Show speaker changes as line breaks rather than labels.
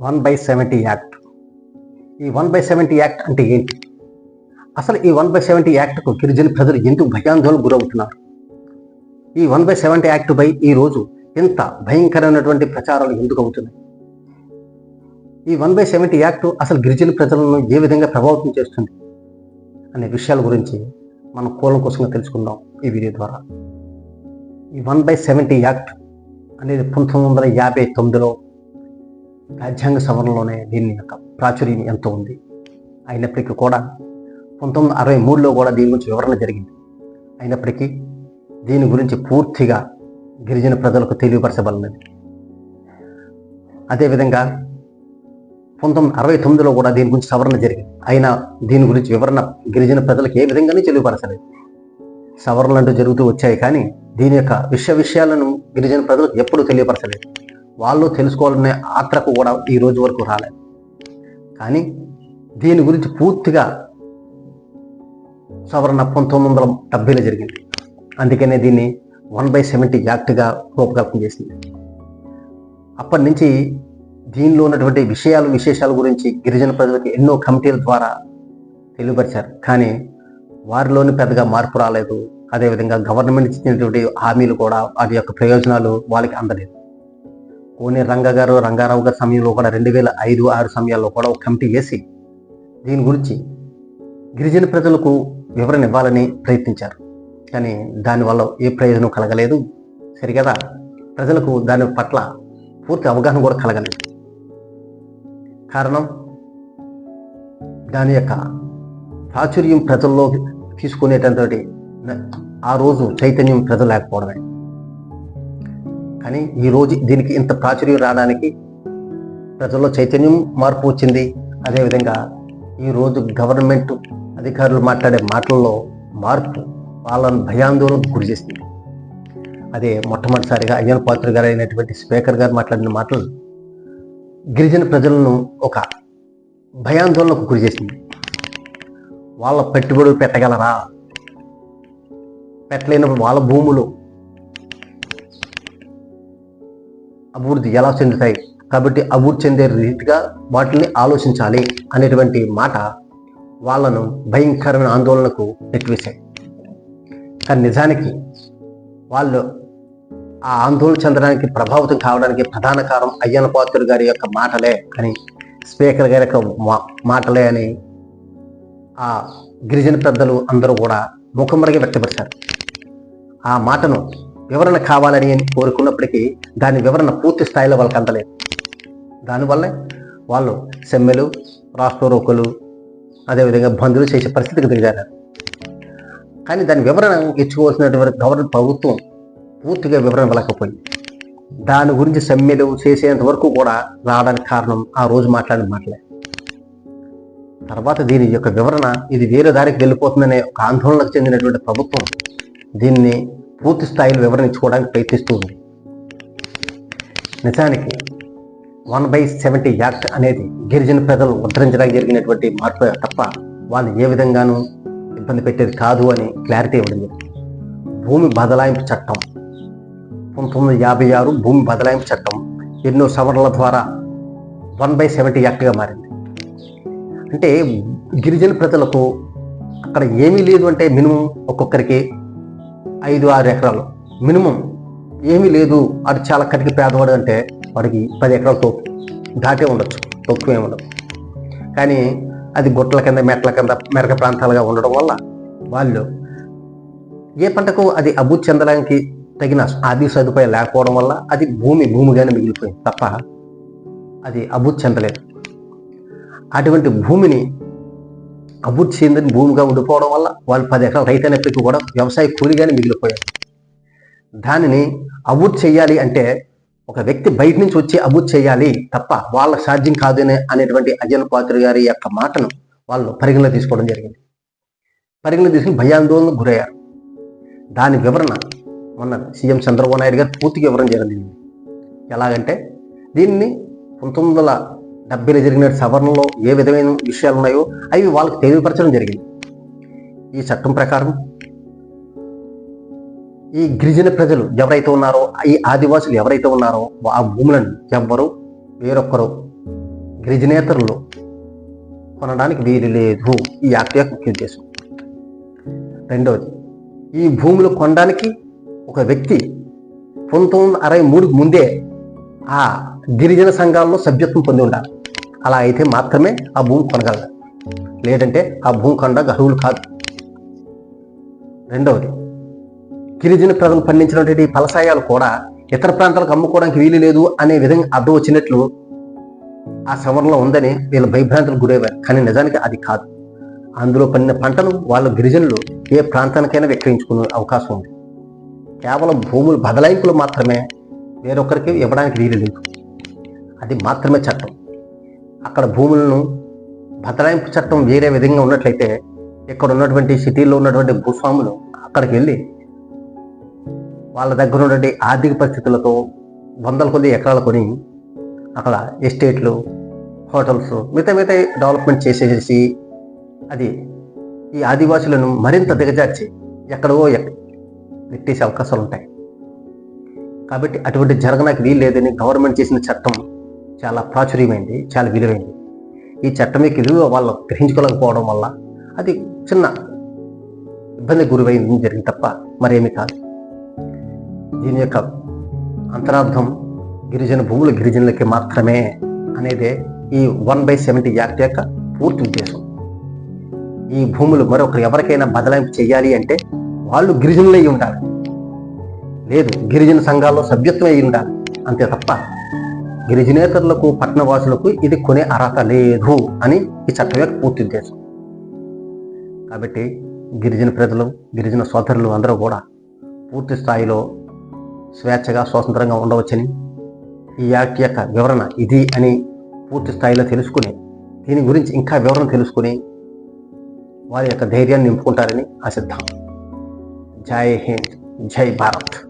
One by seventy act. ఈ one by seventy act అంటే ఏంటి? అసలు ఈ వన్ బై సెవెంటీ యాక్ట్కు గిరిజన ప్రజలు ఎందుకు భయాందోళన గురవుతున్నారు? ఈ వన్ బై సెవెంటీ యాక్ట్ పై ఈరోజు ఇంత భయంకరమైనటువంటి ప్రచారాలు ఎందుకు అవుతున్నాయి? ఈ వన్ బై సెవెంటీ యాక్ట్ అసలు గిరిజన ప్రజలను ఏ విధంగా ప్రభావితం చేస్తుంది? అనే విషయాల గురించి మనం కూలంకోసంగా తెలుసుకుందాం ఈ వీడియో ద్వారా. ఈ వన్ బై సెవెంటీ యాక్ట్ అనేది పంతొమ్మిది వందల యాభై తొమ్మిదిలో రాజ్యాంగ సవరణలోనే దీని యొక్క ప్రాచుర్యం ఎంతో ఉంది. అయినప్పటికీ కూడా పంతొమ్మిది అరవై మూడులో కూడా దీని గురించి వివరణ జరిగింది. అయినప్పటికీ దీని గురించి పూర్తిగా గిరిజన ప్రజలకు తెలియపరచబడినది. అదేవిధంగా పంతొమ్మిది అరవై తొమ్మిదిలో కూడా దీని గురించి సవరణ జరిగింది. అయినా దీని గురించి వివరణ గిరిజన ప్రజలకు ఏ విధంగానే తెలియపరచలేదు. సవరణలు అంటూ జరుగుతూ వచ్చాయి కానీ దీని యొక్క విషయ విషయాలను గిరిజన ప్రజలకు ఎప్పుడూ తెలియపరచలేదు. వాళ్ళు తెలుసుకోవాలనే ఆత్రకు కూడా ఈ రోజు వరకు రాలేదు కానీ దీని గురించి పూర్తిగా సవరణ పంతొమ్మిది వందల డెబ్బైలో జరిగింది. అందుకనే దీన్ని వన్ బై సెవెంటీ యాక్ట్గా రూపకల్పన చేసింది. అప్పటి నుంచి దీనిలో ఉన్నటువంటి విషయాలు విశేషాల గురించి గిరిజన ప్రజలకు ఎన్నో కమిటీల ద్వారా తెలియపరిచారు. కానీ వారిలోని పెద్దగా మార్పు రాలేదు. అదేవిధంగా గవర్నమెంట్ ఇచ్చినటువంటి హామీలు కూడా వాటి యొక్క ప్రయోజనాలు వాళ్ళకి అందలేదు. కోనే రంగ గారు రంగారావు గారి సమయంలో కూడా రెండు వేల ఐదు ఆరు సమయాల్లో కూడా ఒక కమిటీ వేసి దీని గురించి గిరిజన ప్రజలకు వివరణ ఇవ్వాలని ప్రయత్నించారు. కానీ దానివల్ల ఏ ప్రయోజనం కలగలేదు. సరిగదా? ప్రజలకు దాని పట్ల పూర్తి అవగాహన కూడా కలగలేదు. కారణం దాని యొక్క ప్రాచుర్యం ప్రజల్లో తీసుకునేటటువంటి ఆ రోజు చైతన్యం ప్రజలు లేకపోవడమే కానీ ఈరోజు దీనికి ఇంత ప్రాచుర్యం రావడానికి ప్రజల్లో చైతన్యం మార్పు వచ్చింది. అదేవిధంగా ఈరోజు గవర్నమెంట్ అధికారులు మాట్లాడే మాటల్లో మార్పు వాళ్ళని భయాందోళనకు గురి చేసింది. అదే మొట్టమొదటిసారిగా అయ్యన్ పాత్ర గారు అయినటువంటి స్పీకర్ గారు మాట్లాడిన మాటలు గిరిజన ప్రజలను ఒక భయాందోళనకు గురి చేసింది. వాళ్ళ పెట్టుబడులు పెట్టగలరా? పెట్టలేనప్పుడు వాళ్ళ భూములు అభివృద్ధి ఎలా చెందుతాయి? కాబట్టి అభివృద్ధి చెందే రీతిగా వాటిని ఆలోచించాలి అనేటువంటి మాట వాళ్ళను భయంకరమైన ఆందోళనకు నెట్టివేశాయి. కానీ నిజానికి వాళ్ళు ఆ ఆందోళన చెందడానికి ప్రభావితం కావడానికి ప్రధాన కారణం అయ్యన పాత్రుడు గారి యొక్క మాటలే. అని స్పీకర్ గారి యొక్క మా- మాటలే అని ఆ గిరిజన పెద్దలు అందరూ కూడా ముఖమరిగి వ్యక్తపరిచారు. ఆ మాటను వివరణ కావాలని అని కోరుకున్నప్పటికీ దాని వివరణ పూర్తి స్థాయిలో వాళ్ళకి అందలేదు. దానివల్లే వాళ్ళు సెమ్మెలు రాష్ట్రోరోకులు అదేవిధంగా బంధువులు చేసే పరిస్థితికి దిగారు కానీ దాని వివరణ ఇచ్చుకోవాల్సినటువంటి గవర్నమెంట్ ప్రభుత్వం పూర్తిగా వివరణ ఇవ్వలేకపోయింది. దాని గురించి సమ్మెలు చేసేంత వరకు కూడా రావడానికి కారణం ఆ రోజు మాట్లాడిన మాటలే. తర్వాత దీని యొక్క వివరణ ఇది వేరే దారికి వెళ్ళిపోతుందనే ఒక ఆందోళనకు చెందినటువంటి ప్రభుత్వం దీన్ని పూర్తి స్థాయిలో వివరించుకోవడానికి ప్రయత్నిస్తూ ఉంది. నిజానికి వన్ బై సెవెంటీ యాక్ట్ అనేది గిరిజన ప్రజలు ఉద్ధరించడానికి జరిగినటువంటి మార్పు తప్ప వాళ్ళు ఏ విధంగానూ ఇబ్బంది పెట్టేది కాదు అని క్లారిటీ ఇవ్వడం జరిగింది భూమి బదలాయింపు చట్టం. పంతొమ్మిది వందల యాభై ఆరు భూమి బదలాయింపు చట్టం ఎన్నో సవరణల ద్వారా వన్ బై సెవెంటీ యాక్ట్గా మారింది. అంటే గిరిజన ప్రజలకు అక్కడ ఏమీ లేదు అంటే మినిమం ఒక్కొక్కరికి ఐదు ఆరు ఎకరాలు. మినిమం ఏమీ లేదు. అది చాలా కటికి పేదవాడు అంటే వాడికి పది ఎకరాలు తోపు. దాటే ఉండొచ్చు. తక్కువే ఉండదు. కానీ అది గుట్టల కింద మెట్ల కింద మెరక ప్రాంతాలుగా ఉండడం వల్ల వాళ్ళు ఏ పంటకు అది అభివృద్ధి చెందడానికి తగిన ఆది సదుపాయం లేకపోవడం వల్ల అది భూమి భూమిగానే మిగిలిపోయింది తప్ప అది అభివృద్ధి చెందలేదు. అటువంటి భూమిని అభివృద్ధి చెందని భూమిగా ఉండిపోవడం వల్ల వాళ్ళు పది ఎకరాలు రైతు అయినప్పటికీ కూడా వ్యవసాయ కూలిగానే మిగిలిపోయారు. దానిని అభివృద్ధి చేయాలి అంటే ఒక వ్యక్తి బయట నుంచి వచ్చి అభివృద్ధి చేయాలి తప్ప వాళ్ళ సాధ్యం కాదు అనేటువంటి అజయన్ పాత్ర గారి యొక్క మాటను వాళ్ళు పరిగణలో తీసుకోవడం జరిగింది. పరిగణలో తీసుకుని భయాందోళనకు గురయ్యారు. దాని వివరణ మొన్న సీఎం చంద్రబాబు నాయుడు గారు పూర్తిగా వివరణ జరిగింది ఎలాగంటే దీన్ని పంతొమ్మిది వందల డెబ్బైలో జరిగిన సవరణలో ఏ విధమైన విషయాలు ఉన్నాయో అవి వాళ్ళకి తెలియపరచడం జరిగింది. ఈ చట్టం ప్రకారం ఈ గిరిజన ప్రజలు ఎవరైతే ఉన్నారో ఈ ఆదివాసులు ఎవరైతే ఉన్నారో ఆ భూములను ఎవ్వరు వేరొక్కరు గిరిజనేతరులు కొనడానికి వీలు లేదు. ఈ యాక్ట్ యొక్క ముఖ్య ఉద్దేశం. రెండవది ఈ భూములు కొనడానికి ఒక వ్యక్తి పంతొమ్మిది అరవై మూడుకు ముందే ఆ గిరిజన సంఘాల్లో సభ్యత్వం పొంది ఉండాలి. అలా అయితే మాత్రమే ఆ భూమి కొనగలరు. లేదంటే ఆ భూమి కొనడానికి అర్హులు కాదు. రెండవది గిరిజన ప్రజలు పండించినటువంటి ఈ ఫలసాయాలు కూడా ఇతర ప్రాంతాలకు అమ్ముకోవడానికి వీలు లేదు అనే విధంగా అర్థం వచ్చినట్లు ఆ సవరణలో ఉందని వీళ్ళ భయభ్రాంతులకు గురయ్యారు. కానీ నిజానికి అది కాదు. అందులో పండిన పంటను వాళ్ళ గిరిజనులు ఏ ప్రాంతానికైనా విక్రయించుకునే అవకాశం ఉంది. కేవలం భూములు బదలాయింపులు మాత్రమే వేరొకరికి ఇవ్వడానికి వీలు లేదు. అది మాత్రమే చట్టం. అక్కడ భూములను బదలాయింపు చట్టం వేరే విధంగా ఉన్నట్లయితే ఇక్కడ ఉన్నటువంటి సిటీలో ఉన్నటువంటి భూస్వాములు అక్కడికి వెళ్ళి వాళ్ళ దగ్గర ఉన్నటువంటి ఆర్థిక పరిస్థితులతో వందల కొద్ది ఎకరాలు కొని అక్కడ ఎస్టేట్లు హోటల్స్ మిగతా మిగతా డెవలప్మెంట్ చేసేసి అది ఈ ఆదివాసులను మరింత దిగజార్చి ఎక్కడో నెట్టేసే అవకాశాలు ఉంటాయి కాబట్టి అటువంటి జరగడానికి వీలు లేదని గవర్నమెంట్ చేసిన చట్టం చాలా ప్రాచుర్యమైంది చాలా విలువైంది. ఈ చట్టం యొక్క విలువ వాళ్ళు గ్రహించుకోలేకపోవడం వల్ల అది చిన్న ఇబ్బంది గురివైంది జరిగింది తప్ప మరేమీ కాదు. దీని యొక్క అంతరార్థం గిరిజన భూములు గిరిజనులకి మాత్రమే అనేదే ఈ వన్ బై సెవెంటీ యాక్ట్ యొక్క పూర్తి ఉద్దేశం. ఈ భూములు మరొకరు ఎవరికైనా బదలాయింపు చేయాలి అంటే వాళ్ళు గిరిజనులై ఉండాలి. లేదు గిరిజన సంఘాల్లో సభ్యత్వం అయి ఉండాలి. అంతే తప్ప గిరిజనేతరులకు పట్టణవాసులకు ఇది కొనే అర్హత లేదు అని ఈ చట్టం యొక్క పూర్తి ఉద్దేశం. కాబట్టి గిరిజన ప్రజలు గిరిజన సోదరులు అందరూ కూడా పూర్తి స్థాయిలో స్వేచ్ఛగా స్వతంత్రంగా ఉండవచ్చని ఈ యాక్ట్ యొక్క వివరణ ఇది అని పూర్తి స్థాయిలో తెలుసుకుని దీని గురించి ఇంకా వివరణ తెలుసుకుని వారి యొక్క ధైర్యాన్ని నింపుకుంటారని ఆశిద్దాం. జై హింద్ జై భారత్.